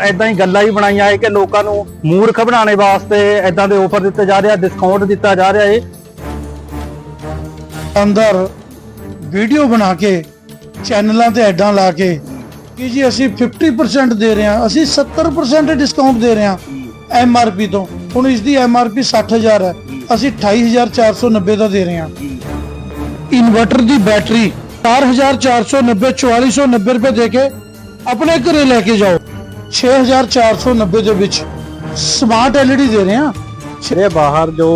ਐਦਾਂ ਹੀ ਗੱਲਾਂ ਹੀ ਬਣਾਈਆਂ ਹੈ ਕਿ ਲੋਕਾਂ ਨੂੰ ਮੂਰਖ ਬਣਾਉਣੇ ਵਾਸਤੇ ਐਦਾਂ ਦੇ ਆਫਰ ਦਿੱਤੇ ਜਾ ਰਹੇ ਆ ਡਿਸਕਾਊਂਟ ਦਿੱਤਾ ਜਾ ਰਿਹਾ ਹੈ ਅੰਦਰ ਵੀਡੀਓ ਬਣਾ ਕੇ ਚੈਨਲਾਂ ਤੇ ਐਡਾਂ ਲਾ ਕੇ ਕਿ ਜੀ ਅਸੀਂ 50% ਦੇ ਰਹੇ ਹਾਂ ਅਸੀਂ 70% ਡਿਸਕਾਊਂਟ ਦੇ ਰਹੇ ਹਾਂ ਐਮ ਆਰ ਪੀ ਤੋਂ। ਹੁਣ ਇਸ ਦੀ ਐਮ ਆਰ ਪੀ 60000 ਹੈ ਅਸੀਂ 28490 ਦਾ ਦੇ ਰਹੇ ਹਾਂ। ਇਨਵਰਟਰ ਦੀ ਬੈਟਰੀ 4490 4490 ਰੁਪਏ ਦੇ ਕੇ ਆਪਣੇ ਘਰੇ ਲੈ ਕੇ ਜਾਓ। 6490 ਦੇ ਵਿੱਚ ਸਮਾਰਟ ਐਲਈਡੀ ਦੇ ਰਹੇ ਹਾਂ। ਜਿਹੜੇ ਬਾਹਰ ਜੋ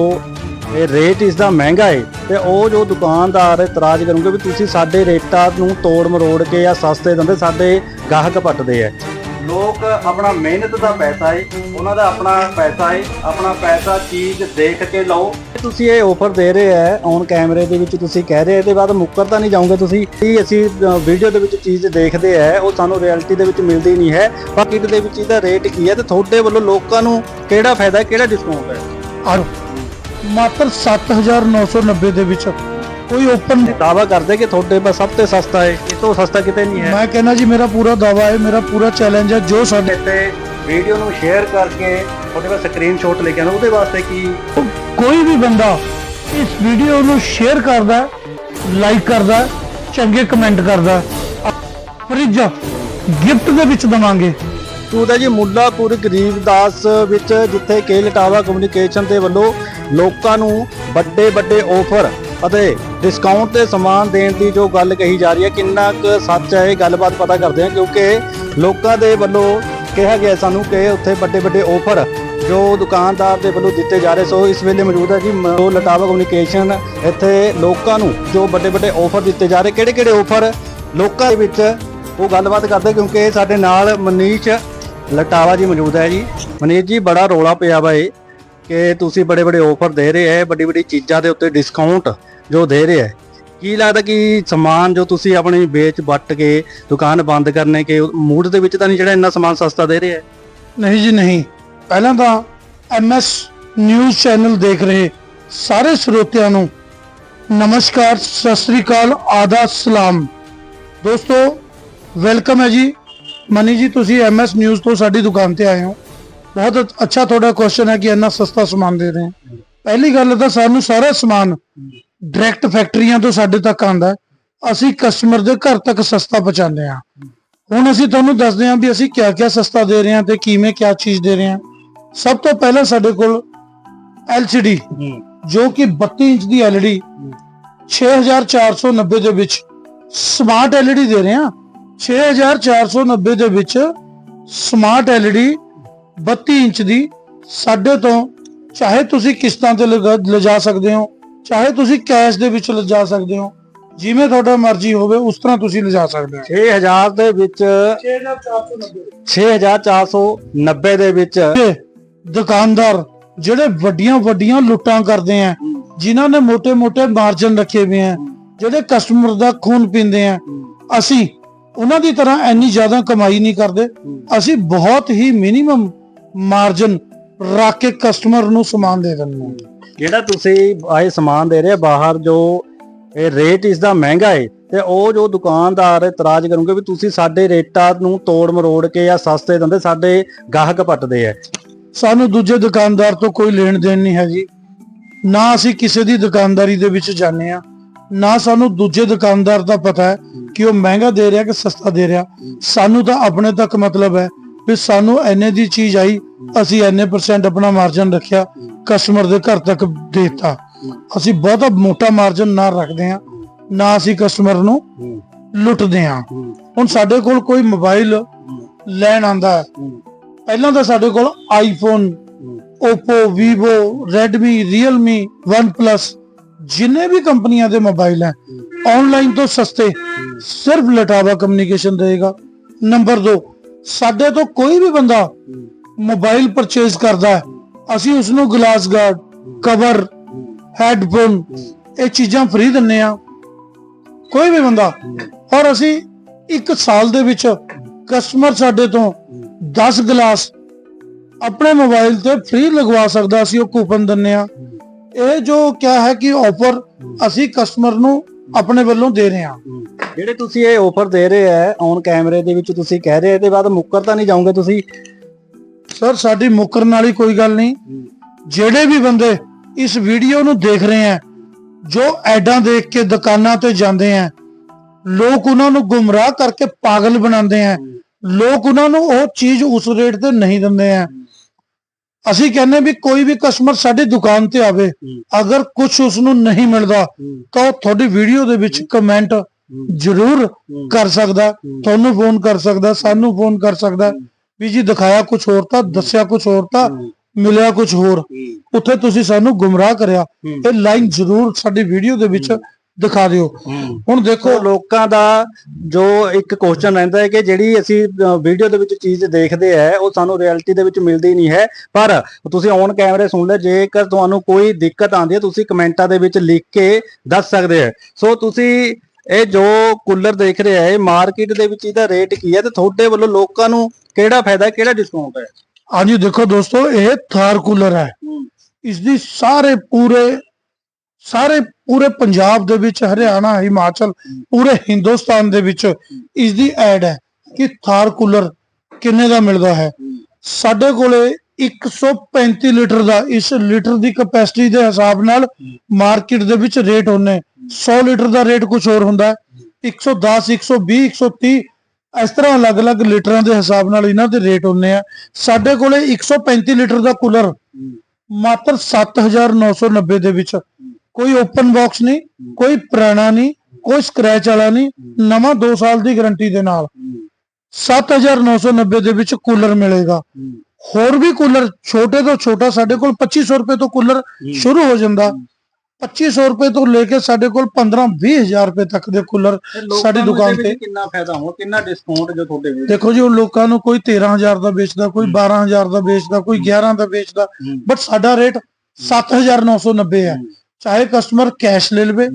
ਇਹ ਰੇਟ ਇਸ ਦਾ ਮਹਿੰਗਾ ਹੈ ਤੇ ਉਹ ਜੋ ਦੁਕਾਨਦਾਰ ਇਤਰਾਜ਼ ਕਰਨਗੇ ਵੀ ਤੁਸੀਂ ਸਾਡੇ ਰੇਟਾਂ ਨੂੰ ਤੋੜ ਮਰੋੜ ਕੇ ਜਾਂ ਸਸਤੇ ਦਿੰਦੇ ਸਾਡੇ ਗਾਹਕ ਪੱਟਦੇ ਆ। ਲੋਕ ਆਪਣਾ ਮਿਹਨਤ ਦਾ ਪੈਸਾ ਹੈ ਉਹਨਾਂ ਦਾ ਆਪਣਾ ਪੈਸਾ ਹੈ ਆਪਣਾ ਪੈਸਾ ਚੀਜ਼ ਦੇਖ ਕੇ ਲਓ ਤੁਸੀਂ ਇਹ ਆਫਰ ਦੇ ਰਹੇ ਆ ਔਨ ਕੈਮਰੇ ਦੇ ਵਿੱਚ ਤੁਸੀਂ ਕਹਿ ਰਹੇ ਇਹਦੇ ਬਾਅਦ ਮੁੱਕਰ ਤਾਂ ਨਹੀਂ ਜਾਓਗੇ ਤੁਸੀਂ। ਕੀ ਅਸੀਂ ਵੀਡੀਓ ਦੇ ਵਿੱਚ ਚੀਜ਼ ਦੇਖਦੇ ਆ ਉਹ ਸਾਨੂੰ ਰਿਐਲਿਟੀ ਦੇ ਵਿੱਚ ਮਿਲਦੀ ਨਹੀਂ ਹੈ। ਬਾਕੀ ਦੇ ਵਿੱਚ ਇਹਦਾ ਰੇਟ ਕੀ ਹੈ ਤੇ ਤੁਹਾਡੇ ਵੱਲੋਂ ਲੋਕਾਂ ਨੂੰ ਕਿਹੜਾ ਫਾਇਦਾ ਹੈ ਕਿਹੜਾ ਡਿਸਕਾਊਂਟ ਹੈ? ਔਰ ਮਾਤਰ 7990 ਦੇ ਵਿੱਚ ਕੋਈ ਓਪਨ ਦਾਵਾ ਕਰਦੇ ਕਿ ਤੁਹਾਡੇ ਪਾਸ ਸਭ ਤੋਂ ਸਸਤਾ ਹੈ ਇਸ ਤੋਂ ਸਸਤਾ ਕਿਤੇ ਨਹੀਂ ਹੈ। ਮੈਂ ਕਹਿੰਦਾ ਜੀ ਮੇਰਾ ਪੂਰਾ ਦਾਵਾ ਹੈ ਮੇਰਾ ਪੂਰਾ ਚੈਲੰਜ ਹੈ ਜੋ ਸਾਡੇ ਤੇ ਵੀਡੀਓ ਨੂੰ ਸ਼ੇਅਰ ਕਰਕੇ ਤੁਹਾਡੇ ਕੋਲ ਸਕਰੀਨਸ਼ਾਟ ਲੈ ਕੇ ਆਣਾ ਉਹਦੇ ਵਾਸਤੇ ਕੀ? ਕੋਈ ਵੀ ਬੰਦਾ ਇਸ ਵੀਡੀਓ ਨੂੰ ਸ਼ੇਅਰ ਕਰਦਾ ਲਾਈਕ ਕਰਦਾ, ਚੰਗੇ ਕਮੈਂਟ ਕਰਦਾ ਫ੍ਰਿਜ ਗਿਫਟ ਦੇ ਵਿੱਚ ਦਵਾਂਗੇ। ਤਾਂ ਜੀ ਮੁੱਲਾਪੁਰ ਗਰੀਬਦਾਸ ਵਿੱਚ ਜਿੱਥੇ ਕੇ ਲਟਾਵਾ ਕਮਿਊਨੀਕੇਸ਼ਨ ਦੇ ਵੱਲੋਂ ਲੋਕਾਂ ਨੂੰ ਵੱਡੇ ਵੱਡੇ ਆਫਰ ਅਤੇ ਡਿਸਕਾਊਂਟ ਤੇ ਸਮਾਨ ਦੇਣ ਦੀ ਜੋ ਗੱਲ ਕਹੀ ਜਾ ਰਹੀ ਹੈ, ਕਿੰਨਾ ਕੁ ਸੱਚ ਹੈ ਇਹ ਗੱਲਬਾਤ ਪਤਾ ਕਰਦੇ ਹਾਂ, ਕਿਉਂਕਿ ਲੋਕਾਂ ਦੇ ਵੱਲੋਂ ਕਿਹਾ ਗਿਆ ਸਾਨੂੰ ਕਿ ਉੱਥੇ ਵੱਡੇ ਵੱਡੇ ਆਫਰ ਜੋ ਦੁਕਾਨਦਾਰ ਦੇ ਵੱਲੋਂ ਦਿੱਤੇ ਜਾ ਰਹੇ, ਸੋ ਇਸ ਵੇਲੇ ਮੌਜੂਦ ਹੈ ਜੀ ਮ- ਜੋ ਲਟਾਵਾ ਕਮਿਊਨੀਕੇਸ਼ਨ ਇੱਥੇ ਲੋਕਾਂ ਨੂੰ ਜੋ ਵੱਡੇ ਵੱਡੇ ਆਫਰ ਦਿੱਤੇ ਜਾ ਰਹੇ, ਕਿਹੜੇ ਕਿਹੜੇ ਆਫਰ ਲੋਕਾਂ ਦੇ ਵਿੱਚ, ਉਹ ਗੱਲਬਾਤ ਕਰਦੇ ਕਿਉਂਕਿ ਸਾਡੇ ਨਾਲ ਮਨੀਸ਼ ਲਟਾਵਾ ਜੀ ਮੌਜੂਦ ਹੈ ਜੀ। ਮਨੀਸ਼ ਜੀ, ਬੜਾ ਰੋਲਾ ਪਿਆ ਵਾ ਇਹ ਕਿ ਤੁਸੀਂ ਬੜੇ ਬੜੇ ਆਫਰ ਦੇ ਰਹੇ ਹੈ, ਵੱਡੀ ਵੱਡੀ ਚੀਜ਼ਾਂ ਦੇ ਉੱਤੇ ਡਿਸਕਾਊਂਟ ਜੋ ਦੇ ਰਹੇ ਹੈ। ਕੀ ਲੱਗਦਾ ਕਿ ਸਮਾਨ ਜੋ ਤੁਸੀਂ ਆਪਣੀ ਵੇਚ ਵੱਟ ਕੇ ਦੁਕਾਨ ਬੰਦ ਕਰਨੇ, ਕੇ ਮੂਡ ਦੇ ਵਿੱਚ ਤਾਂ ਨਹੀਂ ਜਿਹੜਾ ਇੰਨਾ ਸਮਾਨ ਸਸਤਾ ਦੇ ਰਹੇ ਹੈ? ਨਹੀਂ ਜੀ, ਨਹੀਂ। ਪਹਿਲਾਂ ਤਾਂ ਐਮਐਸ ਨਿਊਜ਼ ਚੈਨਲ ਦੇਖ ਰਹੇ ਸਾਰੇ ਸਰੋਤਿਆਂ ਨੂੰ ਨਮਸਕਾਰ, ਸਤਿ ਸ੍ਰੀ ਅਕਾਲ, ਆਦਾਬ, ਸਲਾਮ। ਦੋਸਤੋ, ਵੈਲਕਮ ਹੈ ਜੀ। ਮਨੀ ਜੀ, ਤੁਸੀਂ ਐਮਐਸ ਨਿਊਜ਼ ਤੋਂ ਸਾਡੀ ਦੁਕਾਨ ਤੇ ਆਏ ਹੋ। ਬਹੁਤ ਅੱਛਾ ਤੁਹਾਡਾ ਕੁਐਸਚਨ ਹੈ ਕਿ ਇੰਨਾ ਸਸਤਾ ਸਮਾਨ ਦੇ ਰਹੇ ਹੋ। ਪਹਿਲੀ ਗੱਲ ਤਾਂ ਸਾਨੂੰ ਸਾਰਾ ਸਮਾਨ ਡਾਇਰੈਕਟ ਫੈਕਟਰੀਆਂ ਤੋਂ ਸਾਡੇ ਤੱਕ ਆਂਦਾ ਹੈ। ਅਸੀਂ ਕਸਟਮਰ ਦੇ ਘਰ ਤੱਕ ਸਸਤਾ ਪਹੁੰਚਾਉਂਦੇ ਹਾਂ। ਹੁਣ ਅਸੀਂ ਤੁਹਾਨੂੰ ਦੱਸਦੇ ਹਾਂ ਵੀ ਅਸੀਂ ਕਿਆ ਕਿਆ ਸਸਤਾ ਦੇ ਰਹੇ ਹਾਂ ਤੇ ਕਿਵੇਂ ਕਿਆ ਚੀਜ਼ ਦੇ ਰਹੇ ਹਾਂ। ਸਭ ਤੋਂ ਪਹਿਲਾਂ ਸਾਡੇ ਕੋਲ LCD ਜੋ। ਕਿ 32 ਇੰਚ ਦੀ LED 6490 ਦੇ ਵਿੱਚ ਸਮਾਰਟ LED ਦੇ ਰਹੇ ਹਾਂ। 6490 ਦੇ ਵਿੱਚ ਸਮਾਰਟ LED 32 ਇੰਚ ਦੀ ਸਾਡੇ ਤੋਂ ਚਾਹੇ ਤੁਸੀਂ ਕਿਸ਼ਤਾਂ ਤੇ ਲਿਜਾ ਸਕਦੇ ਹੋ ਚਾਹੇ ਤੁਸੀਂ ਕੈਸ਼ ਦੇ ਵਿੱਚ ਲਿਜਾ ਸਕਦੇ ਹੋ ਜਿਵੇਂ ਤੁਹਾਡਾ ਮਰਜ਼ੀ ਹੋਵੇ ਉਸ ਤਰ੍ਹਾਂ ਤੁਸੀਂ ਲਿਜਾ ਸਕਦੇ ਹੋ। 6000 ਦੇ ਵਿੱਚ 6490 6490 ਦੇ ਵਿੱਚ ਦੁਕਾਨਦਾਰ ਜਿਹੜੇ ਵੱਡੀਆਂ ਵੱਡੀਆਂ ਲੁੱਟਾਂ ਕਰਦੇ ਆ ਜਿਨ੍ਹਾਂ ਨੇ ਮੋٹے-ਮੋٹے ਮਾਰਜਨ ਰੱਖੇ ਹੋਏ ਆ ਜਿਹੜੇ ਕਸਟਮਰ ਦਾ ਖੂਨ ਪੀਂਦੇ ਆ। ਅਸੀਂ ਉਹਨਾਂ ਦੀ ਤਰ੍ਹਾਂ ਇੰਨੀ ਜ਼ਿਆਦਾ ਕਮਾਈ ਨਹੀਂ ਕਰਦੇ। ਅਸੀਂ ਬਹੁਤ ਹੀ ਮਿਨੀਮਮ ਮਾਰਜਨ ਰੱਖ ਕੇ ਕਸਟਮਰ ਨੂੰ ਸਮਾਨ ਦੇ ਦਿੰਦੇ ਹਾਂ ਜਿਹੜਾ ਤੁਸੀਂ ਆਏ ਸਮਾਨ ਦੇ ਰਹੇ ਬਾਹਰ ਜੋ ਇਹ ਰੇਟ ਇਸ ਦਾ ਮਹਿੰਗਾ ਏ ਤੇ ਉਹ ਜੋ ਦੁਕਾਨਦਾਰ ਇਤਰਾਜ਼ ਕਰੂਗੇ ਵੀ ਤੁਸੀਂ ਸਾਡੇ ਰੇਟਾਂ ਨੂੰ ਤੋੜ ਮਰੋੜ ਕੇ ਜਾਂ ਸਸਤੇ ਦਿੰਦੇ ਸਾਡੇ ਗਾਹਕ ਪੱਟਦੇ ਆ। ਸਾਨੂੰ ਦੂਜੇ ਦੁਕਾਨਦਾਰ ਤੋਂ ਕੋਈ ਲੈਣ ਦੇਣ ਨਹੀਂ ਹੈ ਜੀ ਨਾ ਅਸੀਂ ਕਿਸੇ ਦੀ ਦੁਕਾਨਦਾਰੀ ਦੇ ਵਿੱਚ ਜਾਂਦੇ ਆ ਨਾ ਸਾਨੂੰ ਦੂਜੇ ਦੁਕਾਨਦਾਰ ਦਾ ਪਤਾ ਹੈ ਕਿ ਉਹ ਮਹਿੰਗਾ ਦੇ ਰਿਹਾ ਕਿ ਸਸਤਾ ਦੇ ਰਿਹਾ। ਸਾਨੂੰ ਤਾਂ ਆਪਣੇ ਤੱਕ ਮਤਲਬ ਹੈ ਵੀ ਸਾਨੂੰ ਐਨੇ ਦੀ ਚੀਜ਼ ਆਈ, ਅਸੀਂ ਐਨੇ ਪਰਸੈਂਟ ਆਪਣਾ ਮਾਰਜਨ ਰੱਖਿਆ ਕਸਟਮਰ ਦੇ ਘਰ ਤੱਕ ਦੇਤਾ। ਅਸੀਂ ਬਹੁਤਾ ਮੋਟਾ ਮਾਰਜਨ ਨਾ ਰੱਖਦੇ ਆ ਨਾ ਅਸੀਂ ਕਸਟਮਰ ਨੂੰ ਲੁੱਟਦੇ ਆ ਹੁਣ ਸਾਡੇ ਕੋਲ ਕੋਈ ਮੋਬਾਈਲ ਲੈਣ ਆਂਦਾ ਹੈ ਪਹਿਲਾਂ ਤਾਂ ਸਾਡੇ ਕੋਲ iPhone Oppo, Vivo, Redmi, Realme, OnePlus ਜਿੰਨੇ ਵੀ ਕੰਪਨੀਆਂ ਦੇ ਮੋਬਾਈਲ ਹੈ ਆਨਲਾਈਨ ਤੋਂ ਸਸਤੇ ਸਿਰਫ ਲਟਾਵਾ ਕਮਿਊਨੀਕੇਸ਼ਨ ਦੇਗਾ ਨੰਬਰ 2 ਸਾਡੇ ਤੋਂ ਕੋਈ ਵੀ ਬੰਦਾ ਮੋਬਾਈਲ ਪਰਚੇਸ ਕਰਦਾ ਅਸੀਂ ਉਸ ਨੂੰ ਗਲਾਸ ਗਾਰਡ ਕਵਰ ਹੈਡਫੋਨ ਇਹ ਚੀਜ਼ਾਂ ਫ੍ਰੀ ਦਿੰਨੇ ਆ ਕੋਈ ਵੀ ਬੰਦਾ ਔਰ ਅਸੀਂ ਇੱਕ ਸਾਲ ਦੇ ਵਿੱਚ ਕਸਟਮਰ ਸਾਡੇ ਤੋਂ 10 ਗਲਾਸ ਆਪਣੇ ਮੋਬਾਈਲ ਤੇ ਫ੍ਰੀ ਲਗਵਾ ਸਕਦਾ ਅਸੀਂ ਉਹ ਕੂਪਨ ਦਿੰਨੇ ਆ ਇਹ ਜੋ ਕਿਆ ਹੈ ਕਿ ਆਫਰ ਅਸੀਂ ਕਸਟਮਰ ਨੂੰ ਆਪਣੇ ਵੱਲੋਂ ਦੇ ਰਹੇ ਹਾਂ। ਜਿਹੜੇ ਤੁਸੀਂ ਇਹ ਆਫਰ ਦੇ ਰਹੇ ਆ ਔਨ ਕੈਮਰੇ ਦੇ ਵਿੱਚ ਤੁਸੀਂ ਕਹਿ ਰਹੇ ਇਹਦੇ ਬਾਅਦ ਮੁੱਕਰ ਤਾਂ ਨਹੀਂ ਜਾਓਗੇ ਤੁਸੀਂ? ਸਰ ਸਾਡੀ ਮੁੱਕਰਨ ਵਾਲੀ ਕੋਈ ਗੱਲ ਨਹੀਂ। ਜਿਹੜੇ ਵੀ ਬੰਦੇ ਇਸ ਵੀਡੀਓ ਨੂੰ ਦੇਖ ਰਹੇ ਆ ਜੋ ਐਡਾਂ ਦੇਖ ਕੇ ਦੁਕਾਨਾਂ ਤੇ ਜਾਂਦੇ ਆ ਲੋਕ ਉਹਨਾਂ ਨੂੰ ਗੁੰਮਰਾਹ ਕਰਕੇ ਪਾਗਲ ਬਣਾਉਂਦੇ ਆ ਲੋਕ ਉਹਨਾਂ ਨੂੰ ਉਹ ਚੀਜ਼ ਉਸ ਰੇਟ ਤੇ ਨਹੀਂ ਦਿੰਦੇ ਆ। ਅਸੀਂ ਕਹਿੰਦੇ ਵੀ ਕੋਈ ਵੀ ਕਸਟਮਰ ਸਾਡੀ ਦੁਕਾਨ ਤੇ ਆਵੇ ਅਗਰ ਕੁਝ ਉਸ ਨੂੰ ਨਹੀਂ ਮਿਲਦਾ ਤਾਂ ਉਹ ਤੁਹਾਡੀ ਵੀਡੀਓ ਦੇ ਵਿੱਚ ਕਮੈਂਟ ਜ਼ਰੂਰ ਕਰ ਸਕਦਾ ਤੁਹਾਨੂੰ ਫੋਨ ਕਰ ਸਕਦਾ ਸਾਨੂੰ ਫੋਨ ਕਰ ਸਕਦਾ ਵੀ ਜੀ ਦਿਖਾਇਆ ਕੁਝ ਹੋਰ ਤਾਂ ਦੱਸਿਆ ਕੁਝ ਹੋਰ ਤਾਂ ਮਿਲਿਆ ਕੁਝ ਹੋਰ। ਉੱਥੇ ਤੁਸੀਂ ਸਾਨੂੰ ਗੁੰਮਰਾਹ ਕਰਿਆ। ਇਹ ਲਾਈਨ ਜ਼ਰੂਰ ਸਾਡੀ ਵੀਡੀਓ ਦੇ ਵਿੱਚ ਦਿਖਾ ਦਿਓ। ਹੁਣ ਦੇਖੋ ਲੋਕਾਂ ਦਾ ਜੋ ਇੱਕ ਕੁਐਸਚਨ ਰਹਿੰਦਾ ਹੈ ਕਿ ਜਿਹੜੀ ਅਸੀਂ ਵੀਡੀਓ ਦੇ ਵਿੱਚ ਚੀਜ਼ ਦੇਖਦੇ ਆ ਉਹ ਸਾਨੂੰ ਰਿਐਲਿਟੀ ਦੇ ਵਿੱਚ ਮਿਲਦੀ ਨਹੀਂ ਹੈ। ਪਰ ਤੁਸੀਂ ਔਨ ਕੈਮਰੇ ਸੁਣ ਲੈ ਜੇਕਰ ਤੁਹਾਨੂੰ ਕੋਈ ਦਿੱਕਤ ਆਉਂਦੀ ਹੈ ਤੁਸੀਂ ਕਮੈਂਟਾਂ ਦੇ ਵਿੱਚ ਲਿਖ ਕੇ ਦੱਸ ਸਕਦੇ ਹੋ। ਸੋ ਤੁਸੀਂ ਇਹ ਜੋ ਕੂਲਰ ਦੇਖ ਰਹੇ ਆ ਇਹ ਮਾਰਕੀਟ ਦੇ ਵਿੱਚ ਇਹਦਾ ਰੇਟ ਕੀ ਹੈ ਤੇ ਤੁਹਾਡੇ ਵੱਲੋਂ ਲੋਕਾਂ ਨੂੰ ਕਿਹੜਾ ਫਾਇਦਾ ਕਿਹੜਾ ਡਿਸਕਾਊਂਟ ਹੈ? ਹਾਂਜੀ ਦੇਖੋ ਦੋਸਤੋ ਇਹ ਥਾਰ ਕੂਲਰ ਹੈ। ਇਸ ਦੀ ਸਾਰੇ ਪੂਰੇ ਸਾਰੇ ਪੂਰੇ ਪੰਜਾਬ ਦੇ ਵਿੱਚ, ਹਰਿਆਣਾ, ਹਿਮਾਚਲ, ਪੂਰੇ ਹਿੰਦੁਸਤਾਨ ਦੇ ਵਿੱਚ ਇਸ ਦੀ ਐਡ ਹੈ ਕਿ ਥਾਰ ਕੂਲਰ ਕਿੰਨੇ ਦਾ ਮਿਲਦਾ ਹੈ। ਸਾਡੇ ਕੋਲੇ 135 ਲੀਟਰ ਦਾ, ਇਸ ਲੀਟਰ ਦੀ ਕਪੈਸਿਟੀ ਦੇ ਹਿਸਾਬ ਨਾਲ ਮਾਰਕੀਟ ਦੇ ਵਿੱਚ ਰੇਟ ਹੁੰਨੇ 100 ਲੀਟਰ ਦਾ ਰੇਟ ਕੁਝ ਹੋਰ ਹੁੰਦਾ ਹੈ। 110 120 130 ਇਸ ਤਰ੍ਹਾਂ ਅਲੱਗ-ਅਲੱਗ ਲੀਟਰਾਂ ਦੇ ਹਿਸਾਬ ਨਾਲ ਇਹਨਾਂ ਦੇ ਰੇਟ ਹੁੰਨੇ ਆ। ਸਾਡੇ ਕੋਲੇ 135 ਲੀਟਰ ਦਾ ਕੂਲਰ ਮਾਤਰ 7990 ਦੇ ਵਿੱਚ ਕੋਈ ਓਪਨ ਬਾਕਸ ਨਹੀਂ ਕੋਈ ਪੁਰਾਣਾ ਨਹੀਂ ਕੋਈ ਸਕ੍ਰੈਚ ਵਾਲਾ ਨਹੀਂ ਨਵਾਂ 2 ਸਾਲ ਦੀ ਗਾਰੰਟੀ ਦੇ ਨਾਲ। 7990 ਦੇ ਵਿੱਚ ਕੂਲਰ ਮਿਲੇਗਾ। ਹੋਰ ਵੀ ਕੂਲਰ ਛੋਟੇ ਤੋਂ ਛੋਟਾ ਸਾਡੇ ਕੋਲ 2500 ਰੁਪਏ ਤੋਂ ਕੂਲਰ ਸ਼ੁਰੂ ਹੋ ਜਾਂਦਾ। 2500 ਰੁਪਏ ਤੋਂ ਲੈ ਕੇ ਸਾਡੇ ਕੋਲ 15 20000 ਰੁਪਏ ਤੱਕ ਦੇ ਕੂਲਰ ਸਾਡੀ ਦੁਕਾਨ ਤੇ। ਕਿੰਨਾ ਫਾਇਦਾ ਹੋ ਕਿੰਨਾ ਡਿਸਕਾਊਂਟ ਜੋ ਤੁਹਾਡੇ ਵਿੱਚ ਦੇਖੋ ਜੀ ਉਹ ਲੋਕਾਂ ਨੂੰ ਕੋਈ 13000 ਦਾ ਵੇਚਦਾ ਕੋਈ 12000 ਦਾ ਵੇਚਦਾ ਕੋਈ 11 ਦਾ ਵੇਚਦਾ ਬਟ ਸਾਡਾ ਰੇਟ 7990 ਹੈ। ਚਾਹੇ ਕਸਟਮਰ ਕੈਸ਼ ਲੈ ਲਵੇ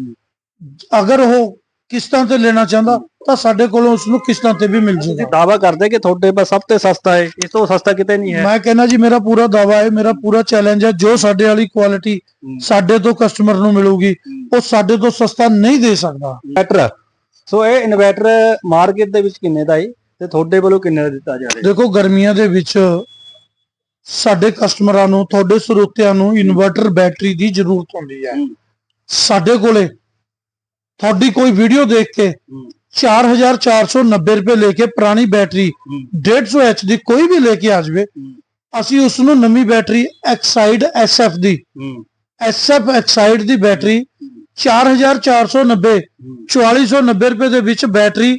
ਅਗਰ ਉਹ ਕਿਸ਼ਤਾਂ ਤੇ ਲੈਣਾ ਚਾਹੁੰਦਾ ਤਾਂ ਸਾਡੇ ਕੋਲੋਂ ਉਸ ਨੂੰ ਕਿਸ਼ਤਾਂ ਤੇ ਵੀ ਮਿਲ ਜਾਏਗਾ ਦਾਵਾ ਕਰਦੇ ਕਿ ਤੁਹਾਡੇ ਪਾਸ ਸਭ ਤੋਂ ਸਸਤਾ ਹੈ ਇਸ ਤੋਂ ਸਸਤਾ ਕਿਤੇ ਨਹੀਂ ਹੈ। ਮੈਂ ਕਹਿੰਦਾ ਜੀ ਮੇਰਾ ਪੂਰਾ ਦਾਵਾ ਹੈ ਮੇਰਾ ਪੂਰਾ ਚੈਲੰਜ ਹੈ ਜੋ ਸਾਡੇ ਵਾਲੀ ਕੁਆਲਿਟੀ ਸਾਡੇ ਤੋਂ ਕਸਟਮਰ ਨੂੰ ਮਿਲੂਗੀ ਉਹ ਸਾਡੇ ਤੋਂ ਸਸਤਾ ਨਹੀਂ ਦੇ ਸਕਦਾ। ਇਨਵੈਟਰ ਸੋ ਇਹ ਇਨਵੈਟਰ ਮਾਰਕੀਟ ਦੇ ਵਿੱਚ ਕਿੰਨੇ ਦਾ ਹੈ? ਤੇ ਤੁਹਾਡੇ ਵੱਲੋਂ ਕਿੰਨੇ ਦਾ ਦਿੱਤਾ ਜਾ ਰਿਹਾ ਦੇਖੋ ਗਰਮੀਆਂ ਦੇ ਵਿੱਚ ਸਾਡੇ ਕਸਟਮਰਾਂ ਨੂੰ ਤੁਹਾਡੇ ਸਰੋਤਿਆਂ ਨੂੰ ਇਨਵਰਟਰ ਬੈਟਰੀ ਦੀ ਜ਼ਰੂਤ ਹੁੰਦੀ ਹੈ। ਸਾਡੇ ਕੋਲੇ ਤੁਹਾਡੀ ਕੋਈ ਵੀਡੀਓ ਦੇਖ ਕੇ 4490 ਰੁਪਏ ਲੈ ਕੇ ਪੁਰਾਣੀ ਬੈਟਰੀ 150 ਐਚ ਦੀ ਕੋਈ ਵੀ ਲੈ ਕੇ ਆ ਜਾਵੇ ਅਸੀਂ ਉਸ ਨੂੰ ਨਵੀਂ ਬੈਟਰੀ ਐਕਸਾਈਡ ਐਸਐਫ ਦੀ ਐਸਐਫ ਐਕਸਾਈਡ ਦੀ ਬੈਟਰੀ 4490 4490 ਰੁਪਏ ਦੇ ਵਿੱਚ ਬੈਟਰੀ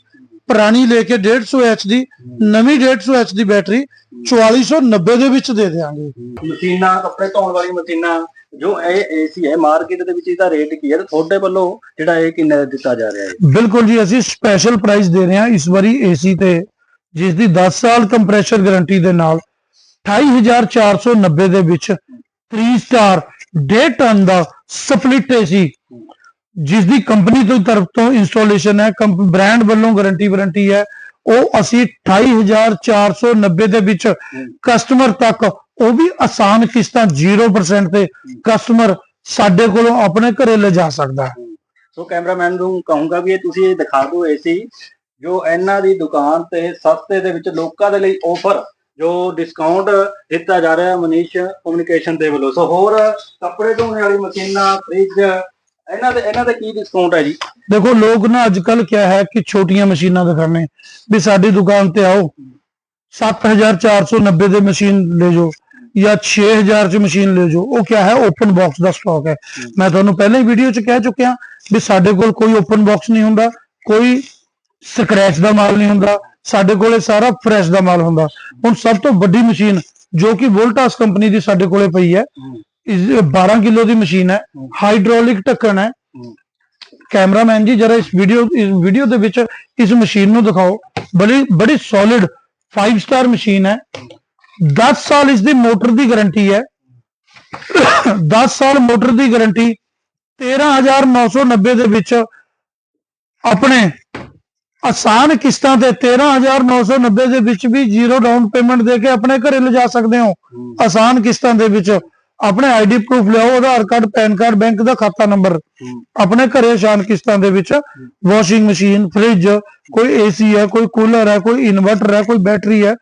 ਪੁਰਾਣੀ ਲੈ ਕੇ 150 ਐਚ ਦੀ ਨਵੀਂ 150 ਐਚ ਦੀ ਬੈਟਰੀ 4490 ਦੇ ਵਿੱਚ ਦੇ ਦੇਵਾਂਗੇ ਮਸ਼ੀਨਾਂ ਕੱਪੜੇ ਧੋਣ ਵਾਲੀ ਮਸ਼ੀਨਾਂ ਜੋ ਇਹ ਏਸੀ ਹੈ ਮਾਰਕੀਟ ਦੇ ਵਿੱਚ ਇਹਦਾ ਰੇਟ ਕੀ ਹੈ ਤੇ ਤੁਹਾਡੇ ਵੱਲੋਂ ਜਿਹੜਾ ਇਹ ਕਿੰਨੇ ਦਾ ਦਿੱਤਾ ਜਾ ਰਿਹਾ ਹੈ? ਬਿਲਕੁਲ ਜੀ ਅਸੀਂ ਸਪੈਸ਼ਲ ਪ੍ਰਾਈਸ ਦੇ ਰਹੇ ਹਾਂ ਇਸ ਵਾਰੀ ਏਸੀ ਤੇ ਜਿਸ ਦੀ 10 ਸਾਲ ਕੰਪਰੈਸ਼ਰ ਗਾਰੰਟੀ ਦੇ ਨਾਲ 28490 ਦੇ ਵਿੱਚ 3 ਸਟਾਰ 1.5 ਟਨ ਦਾ ਸਪਲਿਟ ਏਸੀ ਜਿਸ ਦੀ ਕੰਪਨੀ ਤੋਂ ਤਰਫ ਤੋਂ ਇੰਸਟਾਲੇਸ਼ਨ ਹੈ ਬ੍ਰਾਂਡ ਵੱਲੋਂ ਗਾਰੰਟੀ ਵਾਰੰਟੀ ਹੈ ਉਹ ਅਸੀਂ 28490 ਦੇ ਵਿੱਚ ਕਸਟਮਰ ਤੱਕ ਉਹ ਵੀ ਆਸਾਨ ਕਿਸ਼ਤਾਂ 0% ਤੇ ਕਸਟਮਰ ਸਾਡੇ ਕੋਲੋਂ ਆਪਣੇ ਘਰੇ ਲਿਜਾ ਸਕਦਾ ਹੈ। ਸੋ ਕੈਮਰਾਮੈਨ ਨੂੰ ਕਹੂੰਗਾ ਵੀ ਇਹ ਤੁਸੀਂ ਇਹ ਦਿਖਾ ਦਿਓ ਏਸੀ ਜੋ ਇਹਨਾਂ ਦੀ ਦੁਕਾਨ ਤੇ ਸਸਤੇ ਦੇ ਵਿੱਚ ਲੋਕਾਂ ਦੇ ਲਈ ਆਫਰ ਜੋ ਡਿਸਕਾਊਂਟ ਦਿੱਤਾ ਜਾ ਰਿਹਾ ਮਨੀਸ਼ ਕਮਿਊਨੀਕੇਸ਼ਨ ਦੇ ਵੱਲੋਂ। ਸੋ ਹੋਰ ਕੱਪੜੇ ਧੋਣ ਵਾਲੀ ਮਸ਼ੀਨਾਂ ਫ੍ਰਿਜ ਇਹਨਾਂ ਦੇ ਇਹਨਾਂ ਦੇ ਕੀ ਡਿਸਕਾਊਂਟ ਹੈ ਜੀ? ਦੇਖੋ, ਲੋਕ ਨਾ ਅੱਜ ਕੱਲ ਕਿਆ ਹੈ ਕਿ ਛੋਟੀਆਂ ਮਸ਼ੀਨਾਂ ਦਿਖਾਣੇ ਵੀ ਸਾਡੀ ਦੁਕਾਨ ਤੇ ਆਓ 7490 ਦੇ ਮਸ਼ੀਨ ਲੈ ਜਾਓ ਜਾਂ 6000 ਚ ਮਸ਼ੀਨ ਲੈ ਜਾਓ। ਉਹ ਕਿਆ ਹੈ? ਓਪਨ ਬਾਕਸ ਦਾ ਸਟਾਕ ਹੈ। ਮੈਂ ਤੁਹਾਨੂੰ ਪਹਿਲਾਂ ਹੀ ਵੀਡੀਓ ਚ ਕਹਿ ਚੁੱਕਿਆ ਵੀ ਸਾਡੇ ਕੋਲ ਕੋਈ ਓਪਨ ਬਾਕਸ ਨਹੀਂ ਹੁੰਦਾ, ਕੋਈ ਸਕ੍ਰੈਚ ਦਾ ਮਾਲ ਨਹੀਂ ਹੁੰਦਾ, ਸਾਡੇ ਕੋਲੇ ਸਾਰਾ ਫਰੈਸ਼ ਦਾ ਮਾਲ ਹੁੰਦਾ। ਹੁਣ ਸਭ ਤੋਂ ਵੱਡੀ ਮਸ਼ੀਨ ਜੋ ਕਿ ਵੋਲਟਾਸ ਕੰਪਨੀ ਦੀ ਸਾਡੇ ਕੋਲੇ ਪਈ ਹੈ ਇਸ 12 ਕਿਲੋ ਦੀ ਮਸ਼ੀਨ ਹੈ ਹਾਈਡ੍ਰੋਲਿਕ ਢੱਕਣ ਹੈ। ਕੈਮਰਾਮੈਨ ਜੀ ਜਰਾ ਇਸ ਵੀਡੀਓ ਇਸ ਵੀਡੀਓ ਦੇ ਵਿੱਚ ਇਸ ਮਸ਼ੀਨ ਨੂੰ ਦਿਖਾਓ। ਬੜੀ ਬੜੀ ਸੋਲਿਡ 5 ਸਟਾਰ ਮਸ਼ੀਨ ਹੈ। 10 ਸਾਲ ਇਸ ਦੀ ਮੋਟਰ ਦੀ ਗਾਰੰਟੀ ਹੈ। 10 ਸਾਲ ਮੋਟਰ ਦੀ ਗਾਰੰਟੀ। 13990 ਦੇ ਵਿੱਚ ਆਪਣੇ ਆਸਾਨ ਕਿਸ਼ਤਾਂ ਤੇ 13990 ਦੇ ਵਿੱਚ ਵੀ ਜ਼ੀਰੋ ਡਾਊਨ ਪੇਮੈਂਟ ਦੇ ਕੇ ਆਪਣੇ ਘਰੇ ਲਿਜਾ ਸਕਦੇ ਹੋ। ਆਸਾਨ ਕਿਸ਼ਤਾਂ ਦੇ ਵਿੱਚ। ਆਪਣੇ ਆਈਡੀ ਪ੍ਰੂਫ ਲਿਆਓ Aadhaar card PAN card bank ਦਾ ਖਾਤਾ ਨੰਬਰ ਆਪਣੇ ਘਰੇ ਆਸਾਨ ਕਿਸ਼ਤਾਂ ਦੇ ਵਿੱਚ ਵਾਸ਼ਿੰਗ ਮਸ਼ੀਨ ਫ੍ਰਿਜ ਕੋਈ ਏਸੀ ਹੈ ਕੋਈ ਕੂਲਰ ਹੈ ਕੋਈ ਇਨਵਰਟਰ ਹੈ ਕੋਈ ਬੈਟਰੀ ਹੈ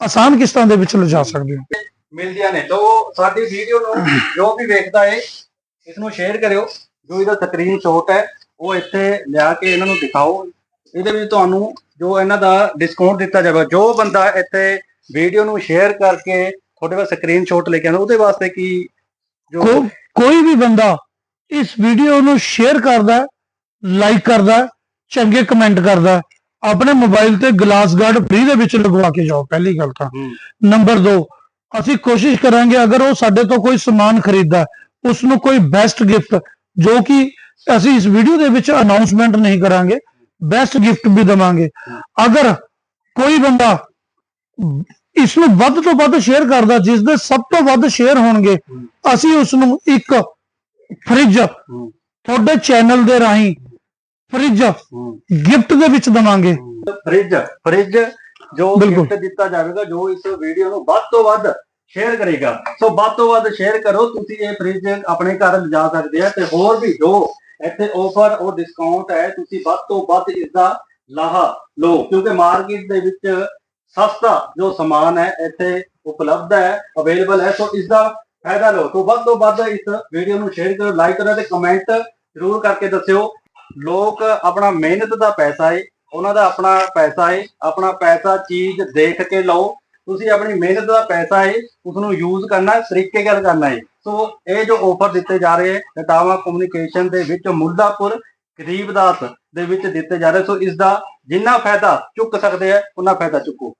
ਆਸਾਨ ਕਿਸ਼ਤਾਂ ਦੇ ਵਿੱਚ ਲਿਜਾ ਸਕਦੇ ਹੋ। ਮਿਲਦੀਆਂ ਨੇ। ਤਾਂ ਸਾਡੀ ਵੀਡੀਓ ਨੂੰ ਜੋ ਵੀ ਵੇਖਦਾ ਹੈ ਇਸ ਨੂੰ ਸ਼ੇਅਰ ਕਰਿਓ। ਜੋ ਇਹਦਾ ਸਕਰੀਨ ਸ਼ਾਟ ਹੈ ਉਹ ਇੱਥੇ ਲਿਆ ਕੇ ਇਹਨਾਂ ਨੂੰ ਦਿਖਾਓ। ਇਹਦੇ ਵਿੱਚ ਤੁਹਾਨੂੰ ਜੋ ਇਹਨਾਂ ਦਾ ਡਿਸਕਾਊਂਟ ਦਿੱਤਾ ਜਾਵੇਗਾ ਜੋ ਬੰਦਾ ਇੱਥੇ ਵੀਡੀਓ ਨੂੰ ਸ਼ੇਅਰ ਕਰਕੇ ਤੁਹਾਡੇ ਕੋਲ ਸਕਰੀਨ ਸ਼ਾਟ ਲੈ ਕੇ ਆਉਂਦਾ ਉਹਦੇ ਵਾਸਤੇ ਕੀ ਜੋ ਕੋਈ ਵੀ ਬੰਦਾ ਇਸ ਵੀਡੀਓ ਨੂੰ ਸ਼ੇਅਰ ਕਰਦਾ ਲਾਈਕ ਕਰਦਾ ਚੰਗੇ ਕਮੈਂਟ ਕਰਦਾ ਆਪਣੇ ਮੋਬਾਈਲ ਤੇ ਗਲਾਸ ਗਾਰਡ ਫ੍ਰੀ ਦੇ ਵਿੱਚ ਲਗਵਾ ਕੇ ਜਾਓ ਪਹਿਲੀ ਗੱਲ ਤਾਂ। ਨੰਬਰ 2 ਅਸੀਂ ਕੋਸ਼ਿਸ਼ ਕਰਾਂਗੇ ਅਗਰ ਉਹ ਸਾਡੇ ਤੋਂ ਕੋਈ ਸਮਾਨ ਖਰੀਦਦਾ ਉਸ ਨੂੰ ਕੋਈ ਬੈਸਟ ਗਿਫਟ ਜੋ ਕਿ ਅਸੀਂ ਇਸ ਵੀਡੀਓ ਦੇ ਵਿੱਚ ਅਨਾਉਂਸਮੈਂਟ ਨਹੀਂ ਕਰਾਂਗੇ ਬੈਸਟ ਗਿਫਟ ਵੀ ਦਵਾਂਗੇ। ਅਗਰ ਕੋਈ ਬੰਦਾ ਇਸ ਨੂੰ ਵੱਧ ਤੋਂ ਵੱਧ ਸ਼ੇਅਰ ਕਰਦਾ ਜਿਸ ਦੇ ਸਭ ਤੋਂ ਵੱਧ ਸ਼ੇਅਰ ਹੋਣਗੇ ਅਸੀਂ ਉਸ ਨੂੰ ਇੱਕ ਫ੍ਰਿਜ ਤੁਹਾਡੇ ਚੈਨਲ ਦੇ ਰਾਹੀਂ ਫ੍ਰਿਜ। ਗਿਫਟ ਦੇ ਵਿੱਚ ਦਵਾਂਗੇ ਫ੍ਰਿਜ ਫ੍ਰਿਜ ਜੋ। ਗਿਫਟ ਦਿੱਤਾ ਜਾਵੇਗਾ ਜੋ ਇਸ ਵੀਡੀਓ ਨੂੰ ਵੱਧ ਤੋਂ ਵੱਧ ਸ਼ੇਅਰ ਕਰੇਗਾ ਸੋ ਵੱਧ ਤੋਂ ਵੱਧ ਸ਼ੇਅਰ ਕਰੋ ਤੁਸੀਂ ਇਹ ਫ੍ਰਿਜ ਆਪਣੇ ਘਰ ਲਿਜਾ ਸਕਦੇ ਆ ਤੇ ਹੋਰ ਵੀ ਜੋ ਇੱਥੇ ਆਫਰ ਉਹ ਡਿਸਕਾਊਂਟ ਹੈ ਤੁਸੀਂ ਵੱਧ ਤੋਂ ਵੱਧ ਇਸ ਦਾ ਲਾਹਾ ਲਓ ਕਿਉਂਕਿ ਮਾਰਕੀਟ ਦੇ ਵਿੱਚ ਸਸਤਾ ਜੋ ਸਮਾਨ ਹੈ, ਇੱਥੇ ਉਪਲਬਧ ਹੈ ਅਵੇਲੇਬਲ ਹੈ, ਸੋ ਇਸ ਦਾ ਫਾਇਦਾ ਲਓ। ਸੋ ਵੱਧ ਤੋਂ ਵੱਧ ਇਸ ਵੀਡੀਓ ਨੂੰ ਸ਼ੇਅਰ ਕਰੋ ਲਾਈਕ ਕਰੋ ਤੇ ਕਮੈਂਟ ਜ਼ਰੂਰ ਕਰਕੇ ਦੱਸਿਓ। ਲੋਕ ਆਪਣਾ ਮਿਹਨਤ ਦਾ ਪੈਸਾ ਹੈ ਉਹਨਾਂ ਦਾ ਆਪਣਾ ਪੈਸਾ ਹੈ ਆਪਣਾ ਪੈਸਾ ਚੀਜ਼ ਦੇਖ ਕੇ ਲਓ। ਤੁਸੀਂ ਆਪਣੀ ਮਿਹਨਤ ਦਾ ਪੈਸਾ ਹੈ ਉਸ ਨੂੰ ਯੂਜ਼ ਕਰਨਾ, ਤਰੀਕੇ ਨਾਲ ਕਰਨਾ ਏ। ਸੋ ਇਹ ਜੋ ਆਫਰ ਦਿੱਤੇ ਜਾ ਰਹੇ ਨਟਾਵਾ ਕਮਿਊਨੀਕੇਸ਼ਨ ਦੇ ਵਿੱਚ ਮੁੱਲਾਪੁਰ ਗਰੀਬਦਾਸ ਦੇ ਵਿੱਚ ਦਿੱਤੇ ਜਾ ਰਹੇ। ਸੋ ਇਸ ਦਾ ਜਿੰਨਾ ਫਾਇਦਾ ਚੁੱਕ ਸਕਦੇ ਆ ਉਹਨਾਂ ਫਾਇਦਾ ਚੁੱਕੋ।